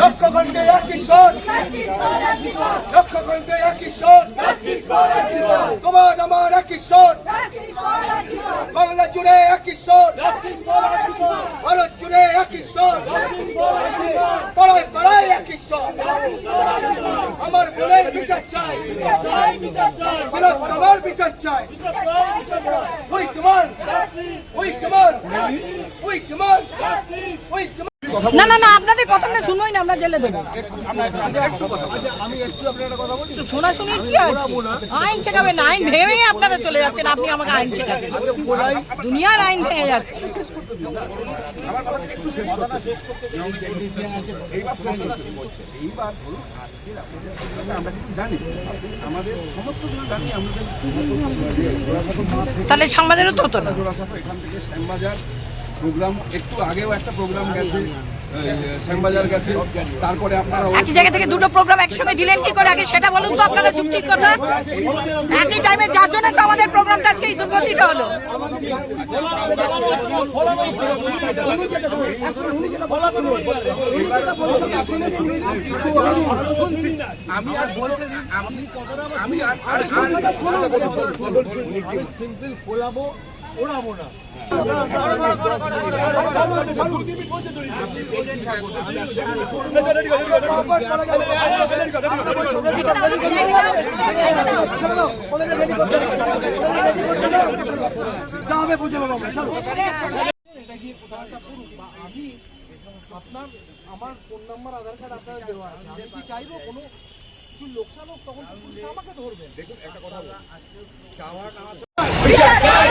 লক্ষ ঘন্টে একই স্বর লক্ষ ঘন্টে একই স্বর তোমার আমার একই স্বর বাংলা জুড়ে একই স্বর ভারত জুড়ে একই স্বর পড়ায় পড়ায় একই স্বর আমার বোনের বিচার চাই। তোমার বিচার চাই। ওই তোমার। ওই তোমার। ওই তোমার। ওই না না না আপনাদের কথাটা শুনোই না আমরা জেলে দেবো। তো শোনাশুনি কি আছে? আইন শেখাবেন আইন ভেঙে আপনারা চলে যাচ্ছেন আপনি আমাকে আইন শেখাবেন। দুনিয়ার আইন ভেঙে যাচ্ছে। এইবার শেষ করতে বলছে। এইবার ধরুন আজকের আমরা কিন্তু জানি আমাদের সমস্ত কিছু জানি আমাদের তাহলে সাংবাদিকও তো না। এখান থেকে শ্যামবাজার প্রোগ্রাম একটু আগেও একটা প্রোগ্রাম গেছে শ্যামবাজার গেছে তারপরে আপনারা একই জায়গা থেকে দুটো প্রোগ্রাম একসঙ্গে দিলেন কি করে আগে? সেটা বলুন তো আপনারা যুক্তির কথা। একই টাইমে যার জন্য তো আমাদের প্রোগ্রামটা আজকে এই দুর্গতিটা হলো। আমি আর বলতে আমি আমি আর আর আর- যা বুঝে নেব চলো আপনার আমার ফোন নাম্বার আধার কার্ড আপনার দেওয়া আছে আমি কি চাইব কোনো কিছু লোকসান হোক তখন আমাকে ধরবে ওই তোমার ওই তোমার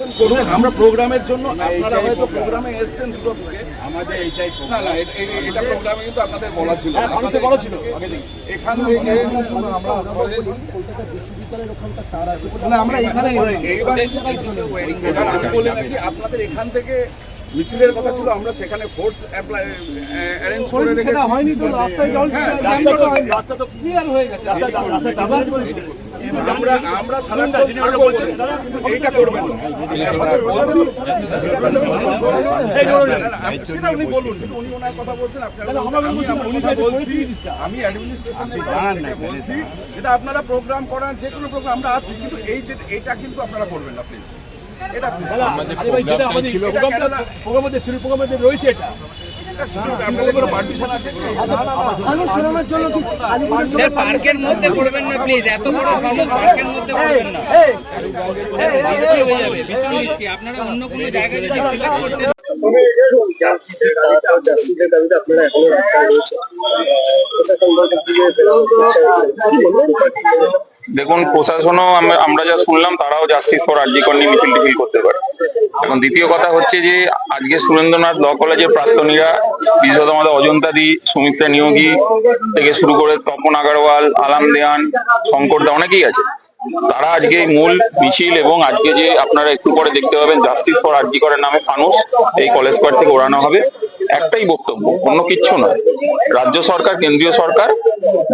করুন আমরা প্রোগ্রামের জন্য আপনারা হয়তো প্রোগ্রামে এসেছেন দুটো থেকে আমাদের এইটাই না না এটা প্রোগ্রামে কিন্তু আপনাদের বলা ছিল আপনাদের বলা ছিল এখান থেকে আমরা এখানে এইবার আমি বলি নাকি আপনাদের এখান থেকে মিছিলের কথা ছিল আমরা সেখানে ফোর্স অ্যাপ্লাই অ্যারেঞ্জ করে রেখেছি হয়নি তো রাস্তায় জল হ্যাঁ, রাস্তা তো ক্লিয়ার হয়ে গেছে আমরা আমরা সাধারণত থাকব বলছি, কিন্তু এইটা করবেন না। আপনাদের বলছি, আমি- সেটা উনি বলুন, উনি ওনার কথা বলছেন, আপনারা আমি বলছি, বলছি, এটা আপনারা প্রোগ্রাম করান যে কোনো প্রোগ্রাম আমরা আছি কিন্তু এই যে এটা কিন্তু আপনারা করবেন না প্লিজ এটা please। এটা কেন না- এটা। স্যার পার্কের মধ্যে করবেন না প্লিজ এত বড় ফানুস পার্কের মধ্যে করবেন না। হয়ে যাবে ভীষণ রিস্কি আপনারা অন্য কোনো জায়গায় যদি সিলেক্ট করতে দেখুন, প্রশাসনও আমরা যা শুনলাম, তারাও জাস্টিস ফর আরজিকর নিয়ে মিছিল টিছিল করতে পারে। এখন দ্বিতীয় কথা হচ্ছে যে, আজকে সুরেন্দ্রনাথ ল কলেজের প্রাক্তনীরা বিশেষত আমাদের অজন্তা দি, সুমিত্রা নিয়োগী থেকে শুরু করে তপন আগারওয়াল, আলাম দেয়ান, শঙ্কর দা অনেকেই আছে। তারা আজকে মূল মিছিল এবং আজকে যে আপনারা একটু পরে দেখতে পাবেন জাস্টিস ফর আরজিকরের নামে ফানুস এই কলেজ স্কোয়ার থেকে ওড়ানো হবে। একটাই বক্তব্য অন্য কিচ্ছু নয় রাজ্য সরকার কেন্দ্রীয় সরকার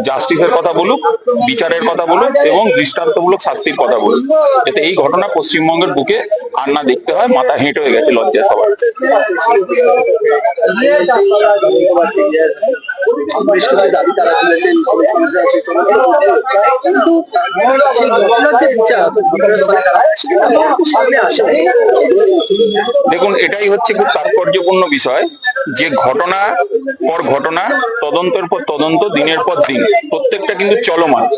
জাস্টিসের কথা বলুক বিচারের কথা বলুক এবং দৃষ্টান্তমূলক শাস্তির কথা বলুক যাতে এই ঘটনা পশ্চিমবঙ্গের বুকে আর না দেখতে হয় মাথা হেঁট হয়ে গেছে লজ্জায় সবার বেশ কিছু দাবি তারা তুলেছেন। কিন্তু সেই ঘটনার যে বিচার। দেখুন এটাই হচ্ছে খুব তাৎপর্যপূর্ণ বিষয় যে ঘটনা পর ঘটনা তদন্তের পর তদন্ত দিনের পর দিন প্রত্যেকটা কিন্তু চলমান।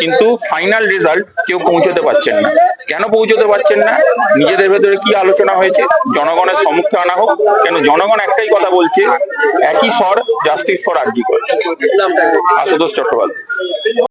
কিন্তু ফাইনাল রেজাল্ট কেউ পৌঁছতে পারছেন না। কেন পৌঁছতে পারছেন না? নিজেদের ভেতরে কি আলোচনা হয়েছে? জনগণের সম্মুখে আনা হোক। কেন জনগণ একটাই কথা বলছে একই স্বর জাস্টিস ফর আরজি করে নামটা আশুতোষ চট্টোপাধ্যায়।